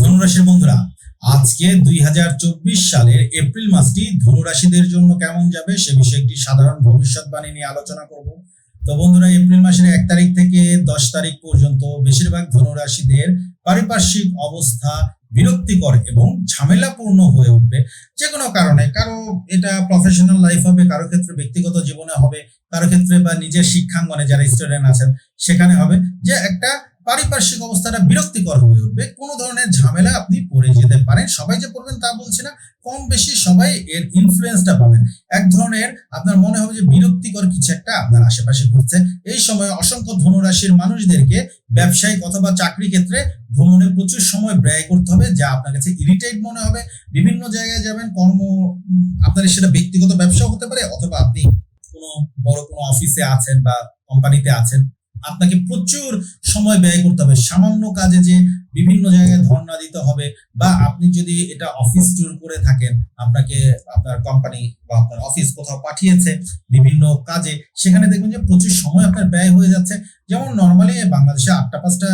ধনুরাশির বন্ধুরা, আজকে দুই হাজার চব্বিশ সালের এপ্রিল মাসটি ধনুরাশিদের জন্য কেমন যাবে সে বিষয়ে একটি সাধারণ ভবিষ্যৎবাণী নিয়ে আলোচনা করব। তো বন্ধুরা, এপ্রিল মাসের এক তারিখ থেকে দশ তারিখ পর্যন্ত বেশিরভাগ ধনুরাশিদের পারিপার্শ্বিক অবস্থা বিরক্তিকর এবং ঝামেলাপূর্ণ হয়ে উঠবে যে কোনো কারণে। কারও এটা প্রফেশনাল লাইফ হবে, কারও ক্ষেত্রে ব্যক্তিগত জীবনে হবে, কারও ক্ষেত্রে বা নিজের শিক্ষাঙ্গনে যারা স্টুডেন্ট আছেন, সেখানে হবে যে একটা পারিপার্শ্বিক অবস্থাটা বিরক্তিকর হয়ে উঠবে। কোনো ধরনের ঝামেলা আপনি পড়ে যেতে পারেন। সবাই যে পড়বেন তা বলছি না। কম বেশি সবাই এর ইনফ্লুয়েন্সটা পাবেন। এক ধরনের আপনার মনে হবে যে বিরক্তিকর কিছু একটা আপনার আশেপাশে ঘুরছে এই সময় অসংখ্য ধনুরাশির মানুষদেরকে ব্যবসায়িক অথবা চাকরি ক্ষেত্রে ভ্রমণে প্রচুর সময় ব্যয় করতে হবে, যা আপনার কাছে ইরিটেট মনে হবে। বিভিন্ন জায়গায় যাবেন, কর্ম আপনার সেটা ব্যক্তিগত ব্যবসাও হতে পারে, অথবা আপনি কোনো বড় কোনো অফিসে আছেন বা কোম্পানিতে আছেন। আপনাকে প্রচুর সময় ব্যয় করতে হবে। সামান্য কাজে যে বিভিন্ন জায়গায় ধর্ণা দিতে হবে বা আপনি যদি এটা অফিস ট্যুর করে থাকেন, আপনাকে আপনার কোম্পানি বা আপনার অফিস কোথাও পাঠিয়েছে বিভিন্ন কাজে, সেখানে দেখবেন যে প্রচুর সময় আপনার ব্যয় হয়ে যাচ্ছে। যেমন নর্মালি বাংলাদেশে আটটা, পাঁচটা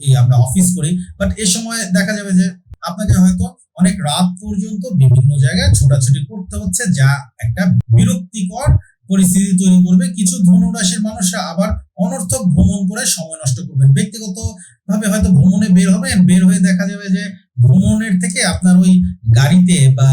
এই আমরা অফিস করি বাট এ সময় দেখা যাবে যে আপনাকে হয়তো অনেক রাত পর্যন্ত বিভিন্ন জায়গায় ছোটাছুটি করতে হচ্ছে, যা একটা বিরক্তিকর পরিস্থিতি তৈরি করবে। কিছু ধনুরাশির মানুষরা আবার অনর্থক ভ্রমণ করে সময় নষ্ট করবেন। ব্যক্তিগত ভাবে হয়তো ভ্রমণে বের হবেন, বের হয়ে দেখা যাবে যে ভ্রমণের থেকে আপনার ওই গাড়িতে বা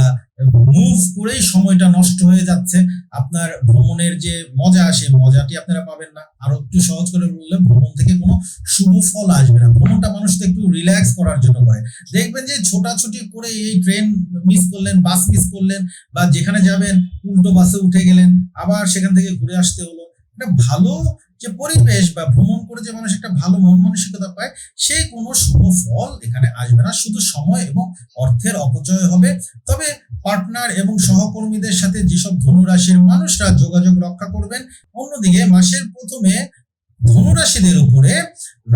মুভ করেই সময়টা নষ্ট হয়ে যাচ্ছে। আপনার ভ্রমণের যে মজা আসে মজাটি আপনারা পাবেন না। আরও একটু সহজ করে বললে, ভ্রমণ থেকে কোনো শুভ ফল আসবে না। ভ্রমণটা মানুষ তো একটু রিল্যাক্স করার জন্য করে। দেখবেন যে ছোটাছুটি করে এই ট্রেন মিস করলেন বাস মিস করলেন, বা যেখানে যাবেন, উল্টো বাসে উঠে গেলেন, আবার সেখান থেকে ঘুরে আসতে হলো। একটা ভালো যে পরিবেশ বা ভ্রমণ করে যে মানুষ একটা ভালো মন মানসিকতা পায় সেই কোনো শুভ ফল এখানে আসবে না। শুধু সময় এবং অর্থের অপচয় হবে। তবে পার্টনার এবং সহকর্মীদের সাথে যেসব ধনুরাশির মানুষরা যোগাযোগ রক্ষা করবেন, অন্যদিকে মাসের প্রথমে ধনুরাশিদের উপরে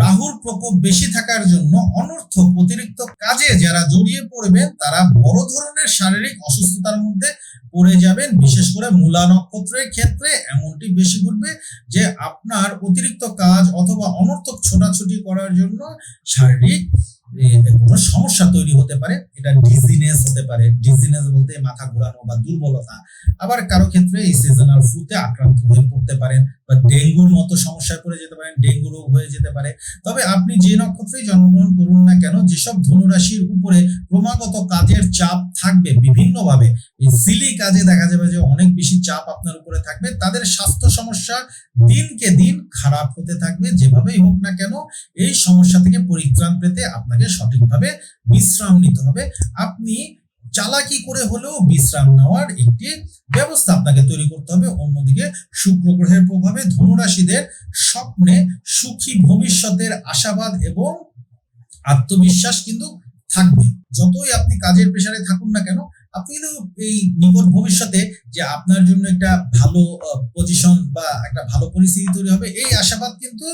রাহুর প্রকোপ বেশি থাকার জন্য অনর্থক অতিরিক্ত কাজে যারা জড়িয়ে পড়বেন, তারা বড় ধরনের শারীরিক অসুস্থতার মধ্যে পড়ে যাবেন। বিশেষ করে মূলা নক্ষত্রের ক্ষেত্রে এমনটি বেশি ঘটবে যে আপনার অতিরিক্ত কাজ অথবা অনর্থক ছোটাছুটি করার জন্য শারীরিক কোনো সমস্যা তৈরি হতে পারে, এটা ডিজিনেস হতে পারে। ডিজিনেস বলতে মাথা ঘোরানো বা দুর্বলতা। আবার কারও ক্ষেত্রে এই সিজনাল ফ্লুতে আক্রান্ত হয়ে পড়তে পারেন বা ডেঙ্গুর মতো সমস্যায় পড়ে যেতে পারেন, ডেঙ্গু রোগ হয়ে যেতে পারে। তবে আপনি যে নক্ষত্রেই জন্মগ্রহণ করুন না কেন, যেসব ধনুরাশির উপরে ক্রমাগত কাজের চাপ থাকবে বিভিন্নভাবে, এই সিলি কাজে দেখা যাবে যে অনেক বেশি চাপ আপনার উপরে থাকবে, তাদের স্বাস্থ্য সমস্যা দিনকে দিন খারাপ হতে থাকবে, যেভাবেই হোক না কেন, এই সমস্যা থেকে পরিত্রাণ পেতে আপনাকে সঠিকভাবে বিশ্রাম নিতে হবে। আপনি চালাকি করে হলেও বিশ্রাম নেওয়ার একটি ব্যবস্থা আপনাকে তৈরি করতে হবে। অন্যদিকে শুক্র গ্রহের প্রভাবে ধনুরাশিদের স্বপ্নে সুখী ভবিষ্যতের আশাবাদ এবং আত্মবিশ্বাস কিন্তু থাকবে। যতই আপনি কাজের পেশারে থাকুন না কেন আপনি এই নিকট ভবিষ্যতে যে আপনার জন্য একটা ভালো পজিশন বা একটা ভালো পরিস্থিতি তৈরি হবে, এই আশাবাদ কিন্তু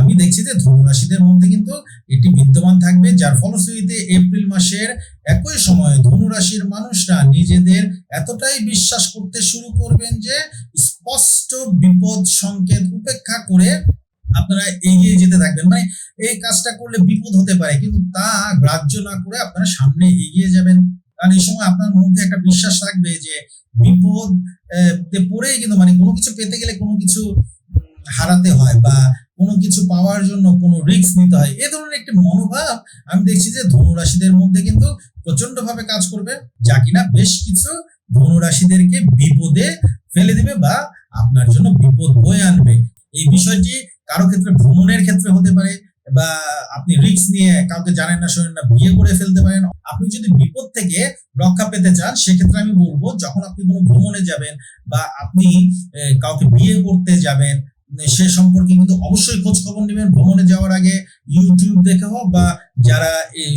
আমি দেখছি যে ধনুরাশিদের মধ্যে কিন্তু এটি বিদ্যমান থাকবে, যার ফলশ্রুতিতে এপ্রিল মাসের একই সময়ে ধনুরাশির মানুষরা নিজেদের এতটাই বিশ্বাস করতে শুরু করবেন যে স্পষ্ট বিপদ সংকেত উপেক্ষা করে আপনারা এগিয়ে যেতে থাকবেন। মানে এই কাজটা করলে বিপদ হতে পারে, কিন্তু তা গ্রাহ্য না করে আপনারা সামনে এগিয়ে যাবেন। কারণ এই সময় আপনার মধ্যে একটা বিশ্বাস থাকবে যে বিপদ পড়েই কিন্তু মানে কোনো কিছু পেতে গেলে কোনো কিছু হারাতে হয় বা কোনো কিছু পাওয়ার জন্য কোনো রিস্ক নিতে হয়। এ ধরনের একটি মনোভাব আমি দেখছি যে ধনুরাশিদের মধ্যে কিন্তু প্রচণ্ড ভাবে কাজ করবে। যা কিনা বেশ কিছু ধনুরাশিদেরকে বিপদে ফেলে দিবে বা আপনার জন্য বিপদ বয়ে আনবে। এই বিষয়টি কারও ক্ষেত্রে ভ্রমণের ক্ষেত্রে হতে পারে বা আপনি রিক্স নিয়ে কাউকে জানেন না, শোনেন না, বিয়ে করে ফেলতে পারেন, আপনি যদি বিপদ থেকে রক্ষা পেতে চান, সেক্ষেত্রে আমি বলব, যখন আপনি কোনো ভ্রমণে যাবেন বা আপনি কাউকে বিয়ে করতে যাবেন সে সম্পর্কে কিন্তু অবশ্যই খোঁজ খবর নেবেন। ভ্রমণে যাওয়ার আগে ইউটিউব দেখে হোক বা যারা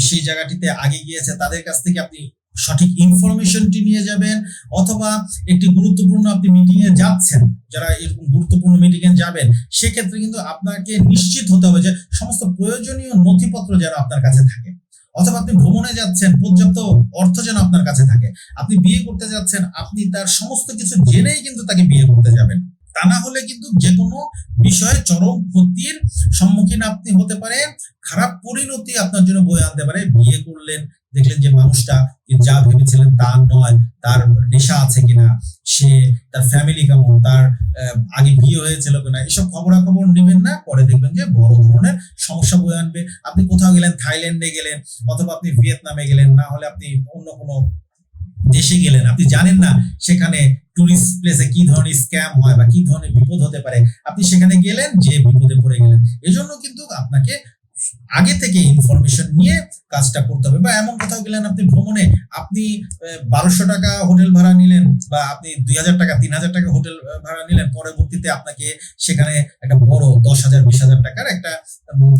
সেই জায়গাটিতে আগে গিয়েছে, তাদের কাছ থেকে আপনি সঠিক ইনফরমেশনটি নিয়ে যাবেন অথবা একটি গুরুত্বপূর্ণ আপনি মিটিং এ যাচ্ছেন, যারা এরকম গুরুত্বপূর্ণ মিটিং এ যাবেন, সেক্ষেত্রে কিন্তু আপনাকে নিশ্চিত হতে হবে যে সমস্ত প্রয়োজনীয় নথিপত্র যারা আপনার কাছে থাকে। অথবা আপনি ভ্রমণে যাচ্ছেন, পর্যাপ্ত অর্থ যেন আপনার কাছে থাকে। আপনি বিয়ে করতে যাচ্ছেন, আপনি তার সমস্ত কিছু জেনেই কিন্তু তাকে বিয়ে করতে যাবেন। তা না হলে কিন্তু যে কোনো বিষয়ে চরম ক্ষতির সম্মুখীন আপনি হতে পারেন, খারাপ পরিণতি আপনার জন্য বয়ে আনতে পারে। বিয়ে করলেন দেখলেন যে মানুষটা যা ভেবেছিলেন তা নয়, তার নেশা আছে কিনা, সে তার ফ্যামিলি কেমন, তার আগে বিয়ে হয়েছিল কিনা, এসব খবরাখবর নেবেন না, পরে দেখবেন যে বড় ধরনের সমস্যা বয়ে আনবে। আপনি কোথাও গেলেন, থাইল্যান্ডে গেলেন, অথবা আপনি ভিয়েতনামে গেলেন, না হলে আপনি অন্য কোনো দেশে গেলেন। আপনি জানেন না সেখানে টুরিস্ট প্লেসে কি ধরনের স্ক্যাম হয় বা কি ধরনের বিপদ হতে পারে। আপনি সেখানে গেলেন, যে বিপদে পড়ে গেলেন। এজন্য কিন্তু আপনাকে আগে থেকে ইনফরমেশন নিয়ে কাজটা করতে হবে। বা এমন কোথাও গেলেন আপনি ভ্রমণে, আপনি বারোশো টাকা হোটেল ভাড়া নিলেন বা আপনি দুই হাজার টাকা, তিন হাজার টাকা হোটেল ভাড়া নিলেন, পরবর্তীতে আপনাকে সেখানে একটা বড় দশ হাজার, বিশ হাজার টাকার একটা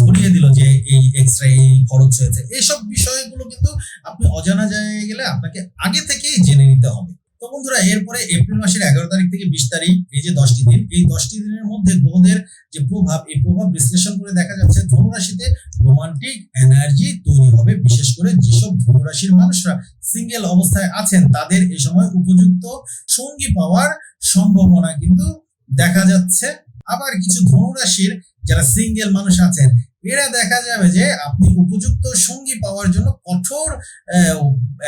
ধরিয়ে দিল যে এই এক্সট্রা এই খরচ হয়েছে। এইসব বিষয়গুলো কিন্তু আপনি অজানা জায়গায় গেলে আপনাকে আগে থেকেই জেনে নিতে হবে। তো বন্ধুরা, এরপরে এপ্রিল মাসের এগারো তারিখ থেকে বিশ তারিখ, এই যে দশটি দিন, এই দশটি দিনের মধ্যে গ্রহদের যে প্রভাব, এই প্রভাব বিশ্লেষণ করে দেখা যাচ্ছে ধনুরাশিতে রোমান্টিক এনার্জি তৈরি হবে। বিশেষ করে যেসব ধনুরাশির মানুষরা সিঙ্গেল অবস্থায় আছেন, তাদের এই সময় উপযুক্ত সঙ্গী পাওয়ার সম্ভাবনা কিন্তু দেখা যাচ্ছে। আবার কিছু ধনুরাশির যারা সিঙ্গেল মানুষ আছেন এরা দেখা যাবে যে আপনি উপযুক্ত সঙ্গী পাওয়ার জন্য কঠোর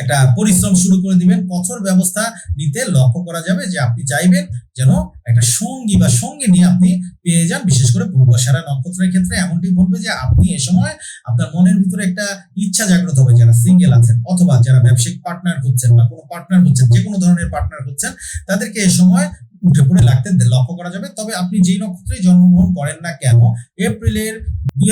একটা পরিশ্রম শুরু করে দিবেন। কঠোর ব্যবস্থা নিতে লক্ষ্য করা যাবে যে আপনি চাইবেন যেন একটা সঙ্গী বা সঙ্গী নিয়ে আপনি পেয়ে যান, বিশেষ করে পূর্বাশারা নক্ষত্রের ক্ষেত্রে। এমনটি ঘটবে যে আপনি এ সময় আপনার মনের ভিতরে একটা ইচ্ছা জাগ্রত হবে যারা সিঙ্গেল আছেন অথবা যারা ব্যবসায়িক পার্টনার খুঁজছেন বা কোনো পার্টনার হচ্ছেন যে কোনো ধরনের পার্টনার খুঁজছেন তাদেরকে এ সময় উঠে পড়ে লাগতে লক্ষ্য করা যাবে। তবে আপনি যেই নক্ষত্রে জন্মগ্রহণ করেন না কেন, এপ্রিলের দুই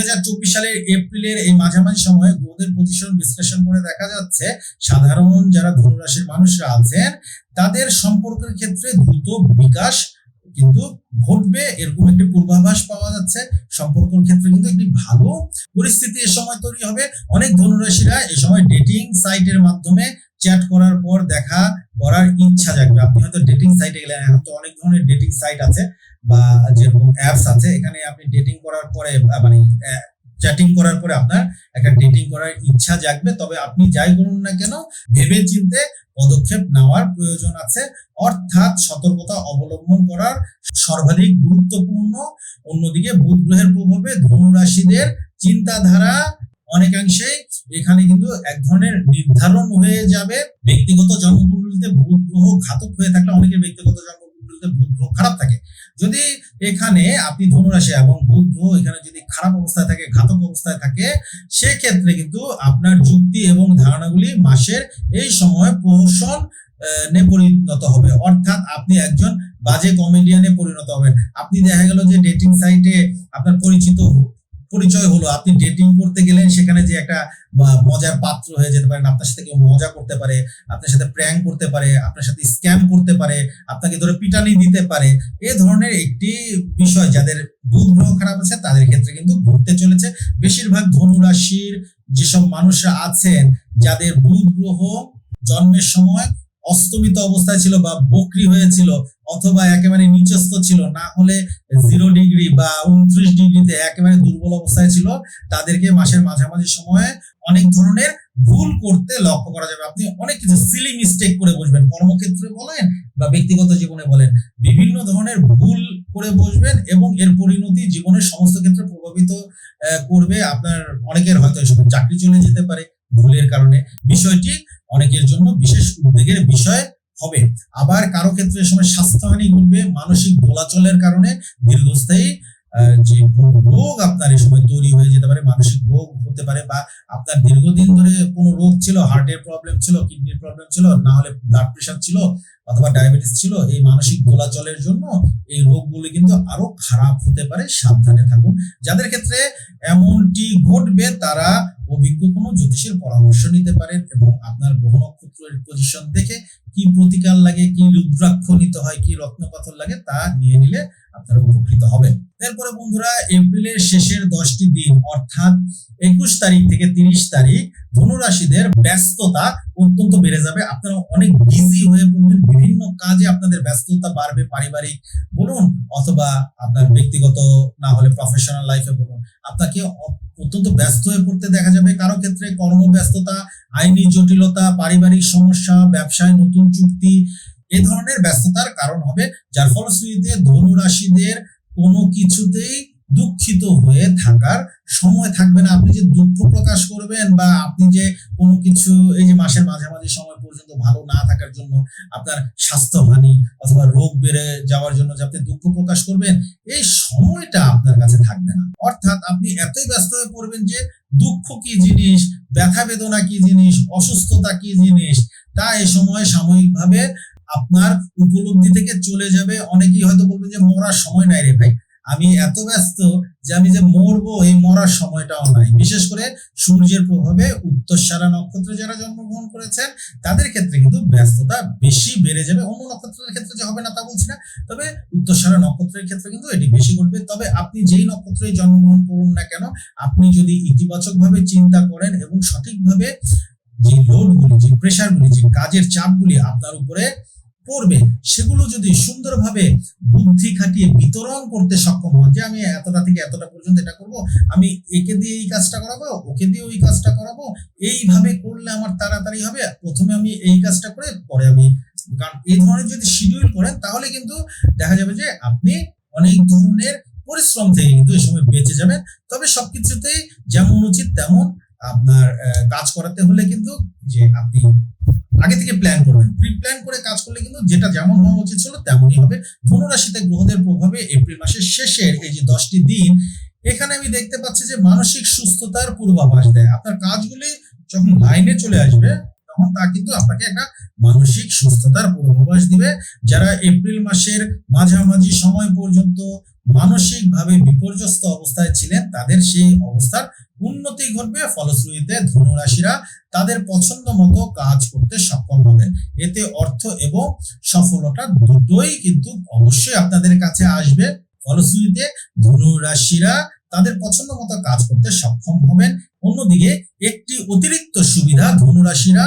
সালের এপ্রিলের এই মাঝামাঝি সময়ে গ্রহদের পজিশন বিশ্লেষণ করে দেখা যাচ্ছে, সাধারণ যারা ধনুরাশির মানুষরা আছেন, তাদের সম্পর্কের ক্ষেত্রে দ্রুত বিকাশ কিন্তু ঘটবে। এরকম একটি পূর্বাভাস পাওয়া যাচ্ছে। সম্পর্কের ক্ষেত্রে কিন্তু একটি ভালো পরিস্থিতি এ সময় তৈরি হবে। অনেক ধনুরাশিরা এ সময় ডেটিং সাইটের মাধ্যমে চ্যাট করার পর দেখা করার ইচ্ছা জাগবে। আপনি হয়তো ডেটিং সাইটে গেলেন, এখন তো অনেক ধরনের ডেটিং সাইট আছে বা যেরকম অ্যাপস আছে, এখানে আপনি ডেটিং করার পরে মানে চ্যাটিং করার পরে আপনার একটা ডেটিং করার ইচ্ছা জাগবে। তবে আপনি যাই করুন না কেন ভেবে চিনতে পদক্ষেপ নেওয়ার প্রয়োজন আছে। অর্থাৎ সতর্কতা অবলম্বন করার সর্বাধিক গুরুত্বপূর্ণ। অন্যদিকে বুধ গ্রহের প্রভাবে ধনুরাশিদের চিন্তাধারা অনেকাংশেই এখানে কিন্তু এক ধরনের নির্ধারণ হয়ে যাবে। ব্যক্তিগত জন্মকুণ্ডলিতে বুধ গ্রহ ঘাতক হয়ে থাকলে অনেকের ব্যক্তিগত জন্মকুণ্ডলিতে বুধ গ্রহ খারাপ থাকে। যদি এখানে আপনি ধনুরাশি এবং বুধ গ্রহ এখানে যদি খারাপ অবস্থায় থাকে, ঘাতক অবস্থায় থাকে, সেক্ষেত্রে কিন্তু আপনার যুক্তি এবং ধারণাগুলি মাসের এই সময় প্রহসন পরিণত হবে। অর্থাৎ আপনি একজন বাজে কমেডিয়ানে পরিণত হবেন। আপনি দেখা গেল যে ডেটিং সাইটে আপনার পরিচিত পরিচয় হলো, আপনি ডেটিং করতে গেলেন, সেখানে যে একটা মজার পাত্র হয়ে যেতে পারেন, আপনার সাথে কেউ মজা করতে পারে, আপনার সাথে প্র্যাঙ্ক করতে পারে, আপনার সাথে স্ক্যাম করতে পারে, আপনাকে ধরে পিটানি দিতে পারে, এ ধরনের একটি বিষয় যাদের বুধ গ্রহ খারাপ আছে, তাদের ক্ষেত্রে কিন্তু ঘটতে চলেছে। বেশিরভাগ ধনুরাশির যেসব মানুষরা আছেন, যাদের বুধ গ্রহ জন্মের সময় অস্তমিত অবস্থায় ছিল বা বকরি হয়েছিল অথবা একেবারে নিচস্থ ছিল, না হলে জিরো ডিগ্রি বা উনত্রিশ ডিগ্রিতে একেবারে দুর্বল অবস্থায় ছিল, তাদেরকে মাসের মাঝামাঝি সময়ে অনেক ধরনের ভুল করতে লক্ষ্য করা যাবে। আপনি অনেক কিছু সিলি মিস্টেক করে বসবেন, কর্মক্ষেত্রে বলেন বা ব্যক্তিগত জীবনে বলেন, বিভিন্ন ধরনের ভুল করে বসবেন এবং এর পরিণতি জীবনের সমস্ত ক্ষেত্রে প্রভাবিত করবে। আপনার অনেকের হয়তো চাকরি চলে যেতে পারে ভুলের কারণে। বিষয়টি অনেকের জন্য বিশেষ উদ্বেগের বিষয় হবে। আবার কারও ক্ষেত্রে সময় স্বাস্থ্যহানি ঘটবে, মানসিক দোলাচলের কারণে দীর্ঘস্থায়ী যে রোগ আপনার এই সময় তৈরি হয়ে যেতে পারে, মানসিক রোগ হতে পারে বা আপনার দীর্ঘদিন ধরে কোনো রোগ ছিল হার্টের প্রবলেম ছিল কিডনির প্রবলেম ছিল, না হলে ব্লাড প্রেশার ছিল অথবা ডায়াবেটিস ছিল, এই মানসিক দোলাচলের জন্য এই রোগগুলি কিন্তু আরও খারাপ হতে পারে। সাবধানে থাকুন। যাদের ক্ষেত্রে এমনটি ঘটবে, তারা অভিজ্ঞ কোনো জ্যোতিষের পরামর্শ নিতে পারেন এবং আপনার গ্রহ নক্ষত্রের পজিশন দেখে কি প্রতিকার লাগে, কি রুদ্রাক্ষ নিতে হয়, কি রত্নপাথর লাগে তা নিয়ে নিলে আপনারা উপকৃত হবেন। এরপরে বন্ধুরা, এপ্রিলের শেষের দশটি দিন, অর্থাৎ একুশ তারিখ থেকে তিরিশ তারিখ, ধনুরাশিদের ব্যস্ততা অত্যন্ত বেড়ে যাবে। আপনারা অনেক বিজি হয়ে পড়বেন, বিভিন্ন কাজে আপনাদের ব্যস্ততা বাড়বে পারিবারিক, বলুন, অথবা আপনার ব্যক্তিগত, না হলে প্রফেশনাল লাইফে বলুন। আপনাকে অত্যন্ত ব্যস্ত হয়ে পড়তে দেখা যাবে। কারও ক্ষেত্রে কর্মব্যস্ততা, আইনি জটিলতা, পারিবারিক সমস্যা, ব্যবসায় নতুন চুক্তি, এ ধরনের ব্যস্ততার কারণ হবে। যার ফলশ্রুতিতে ধনুরাশিদের কোনো কিছুতেই দুঃখিত হয়ে থাকার সময় থাকবে না। আপনি যে দুঃখ প্রকাশ করবেন বা আপনি যে কোনো কিছু, এই যে মাসের মাঝামাঝি সময় পর্যন্ত ভালো না থাকার জন্য আপনার স্বাস্থ্যহানি অথবা রোগ বেড়ে যাওয়ার জন্য যে আপনি দুঃখ প্রকাশ করবেন, এই সময়টা আপনার কাছে থাকবে না। অর্থাৎ আপনি এতই ব্যস্ত হয়ে পড়বেন যে দুঃখ কি জিনিস, ব্যথা বেদনা কি জিনিস, অসুস্থতা কি জিনিস, তা এ সময় সাময়িকভাবে আপনার উপলব্ধি থেকে চলে যাবে। অনেকেই হয়তো বলবেন যে মরার সময় নাই রে ভাই। আমি এত ব্যস্ত যে আমি যে মরবো এই মরার সময়টাও নাই। বিশেষ করে সূর্যের প্রভাবে উত্তরসারা নক্ষত্রে যারা জন্মগ্রহণ করেছেন, তাদের ক্ষেত্রে কিন্তু ব্যস্ততা বেশি বেড়ে যাবে। অন্য নক্ষত্রের ক্ষেত্রে যে হবে না তা বলছি না। তবে উত্তরসারা নক্ষত্রের ক্ষেত্রে কিন্তু এটি বেশি ঘটবে। তবে আপনি যেই নক্ষত্রে জন্মগ্রহণ করুন না কেন, আপনি যদি ইতিবাচক ভাবে চিন্তা করেন এবং সঠিকভাবে যে লোডগুলি যে প্রেশারগুলি যে কাজের চাপগুলি আপনার উপরে পড়বে সেগুলো যদি সুন্দরভাবে বুদ্ধি খাটিয়ে বিতরণ করতে সক্ষম হন, যে আমি এতটা থেকে এতটা পর্যন্ত এটা করব, আমি একে দিয়ে এই কাজটা করাবো, ওকে দিয়ে ওই কাজটা করাবো, এইভাবে করলে আমার তাড়াতাড়ি হবে, প্রথমে আমি এই কাজটা করে পরে আমি কারণ এই ধরনের যদি শিডিউল করেন, তাহলে কিন্তু দেখা যাবে যে আপনি অনেক ধরনের পরিশ্রম থেকে কিন্তু এই সময় বেঁচে যাবেন। তবে সবকিছুতেই যেমন উচিত তেমন আপনার কাজ করাতে হলে কিন্তু যে আপনি আগে থেকে প্ল্যান করবেন। প্রি প্ল্যান করে কাজ করলে কিন্তু যেটা যেমন হওয়া উচিত ছিল তেমনই হবে। ধনুরাশিতে গ্রহদের প্রভাবে এপ্রিল মাসের শেষের এই যে দশটি দিন, এখানে আমি দেখতে পাচ্ছি যে মানসিক সুস্থতার পূর্বাভাস দেয়। আপনার কাজগুলি যখন লাইনে চলে আসবে, তখন তা কিন্তু আপনাকে একটা মানসিক সুস্থতার পূর্বাভাস দিবে। যারা এপ্রিল মাসের মাঝামাঝি সময় পর্যন্ত মানসিকভাবে বিপর্যস্ত অবস্থায় ছিলেন, তাদের সেই অবস্থার উন্নতি ঘটবে, ফলশ্রুতিতে ধনুরাশিরা তাদের পছন্দ মতো কাজ করতে সক্ষম হবেন এতে অর্থ এবং সফলতা দুটোই কিন্তু অবশ্যই আপনাদের কাছে আসবে। ফলশ্রুতিতে ধনুরাশিরা তাদের পছন্দ মতো কাজ করতে সক্ষম হবেন। অন্যদিকে একটি অতিরিক্ত সুবিধা ধনুরাশিরা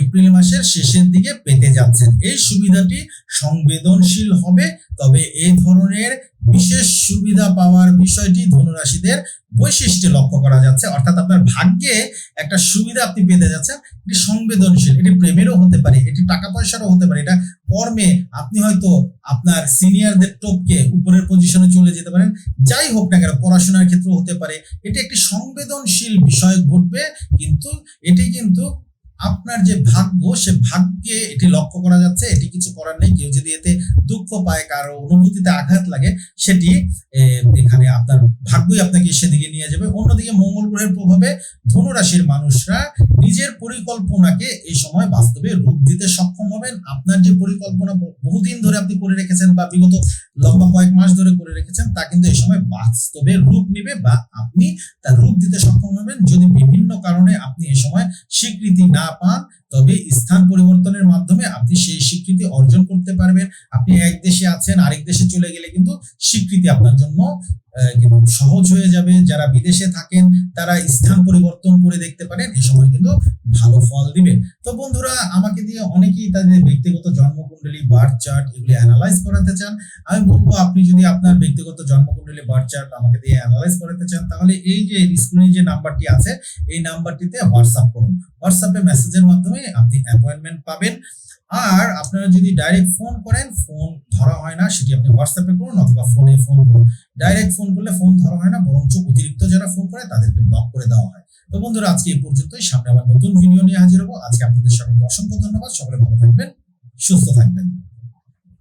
এপ্রিল মাসের শেষের দিকে পেতে যাচ্ছেন। এই সুবিধাটি সংবেদনশীল হবে, তবে এই ধরনের বিশেষ সুবিধা পাওয়ার বিষয়টি ধনুরাশিদের বৈশিষ্ট্যে লক্ষ্য করা যাচ্ছে। অর্থাৎ আপনার ভাগ্যে একটা সুবিধা আপনি পেতে যাচ্ছেন। এটি সংবেদনশীল, এটি প্রেমেরও হতে পারে, এটি টাকা পয়সারও হতে পারে। এটা কর্মে আপনি হয়তো আপনার সিনিয়রদের টপকে উপরের পজিশনে চলে যেতে পারেন। যাই হোক না কেন, পড়াশোনার ক্ষেত্রে হতে পারে। এটি একটি সংবেদনশীল বিষয় ঘটবে, কিন্তু এটি কিন্তু আপনার যে ভাগ্য, সে ভাগ্যে এটি লক্ষ্য করা যাচ্ছে, এটি কিছু করার নেই। কেউ যদি এতে দুঃখ পায়, কারও অনুভূতিতে আঘাত লাগে, সেটি এখানে আপনার ভাগ্যই আপনাকে সেদিকে নিয়ে যাবে। অন্যদিকে মঙ্গল গ্রহের প্রভাবে ধনুরাশির মানুষরা নিজের পরিকল্পনাকে এই সময় বাস্তবে রূপ দিতে সক্ষম হবেন। আপনার যে পরিকল্পনা বহুদিন ধরে আপনি করে রেখেছেন বা বিগত লম্বা কয়েক মাস ধরে করে রেখেছেন, তা কিন্তু এই সময় বাস্তবে রূপ নিবে বা আপনি তার রূপ দিতে সক্ষম হবেন। যদি বিভিন্ন কারণে আপনি এই সময় স্বীকৃতি না পান, তবে স্থান পরিবর্তনের মাধ্যমে আপনি সেই স্বীকৃতি অর্জন করতে পারবেন। আপনি এক দেশে আছেন, আরেক দেশে চলে গেলে কিন্তু স্বীকৃতি আপনার জন্য কিন্তু সহজ হয়ে যাবে। যারা বিদেশে থাকেন, তারা স্থান পরিবর্তন করে দেখতে পারেন। এই সময় কিন্তু ভালো ফল দিবে। তো বন্ধুরা, আমাকে দিয়ে অনেকেই তাদের ব্যক্তিগত জন্মকুণ্ডলী, বার্থ চার্ট এগুলি অ্যানালাইজ করাতে চান। আমি বলব, আপনি যদি আপনার ব্যক্তিগত জন্মকুণ্ডলী, বার্থ চার্ট আমাকে দিয়ে অ্যানালাইজ করাতে চান, তাহলে এই যে স্ক্রিনে যে নাম্বারটি আছে, এই নাম্বারটিতে হোয়াটসঅ্যাপ করুন। হোয়াটসঅ্যাপে মেসেজের মাধ্যমে আপনি অ্যাপয়েন্টমেন্ট পাবেন। আর আপনারা যদি ডাইরেক্ট ফোন করেন ফোন ধরা হয় না, সেটি আপনি হোয়াটসঅ্যাপে করুন অথবা ফোনে ফোন করুন। ডাইরেক্ট ফোন করলে ফোন ধরা হয় না, বরঞ্চ অতিরিক্ত যারা ফোন করে, তাদেরকে ব্লক করে দেওয়া হয়। তো বন্ধুরা, আজকে এই পর্যন্তই। সামনে আবার নতুন ভিডিও নিয়ে হাজির হব। আজকে আপনাদের সকলকে অসংখ্য ধন্যবাদ। সকলে ভালো থাকবেন, সুস্থ থাকবেন।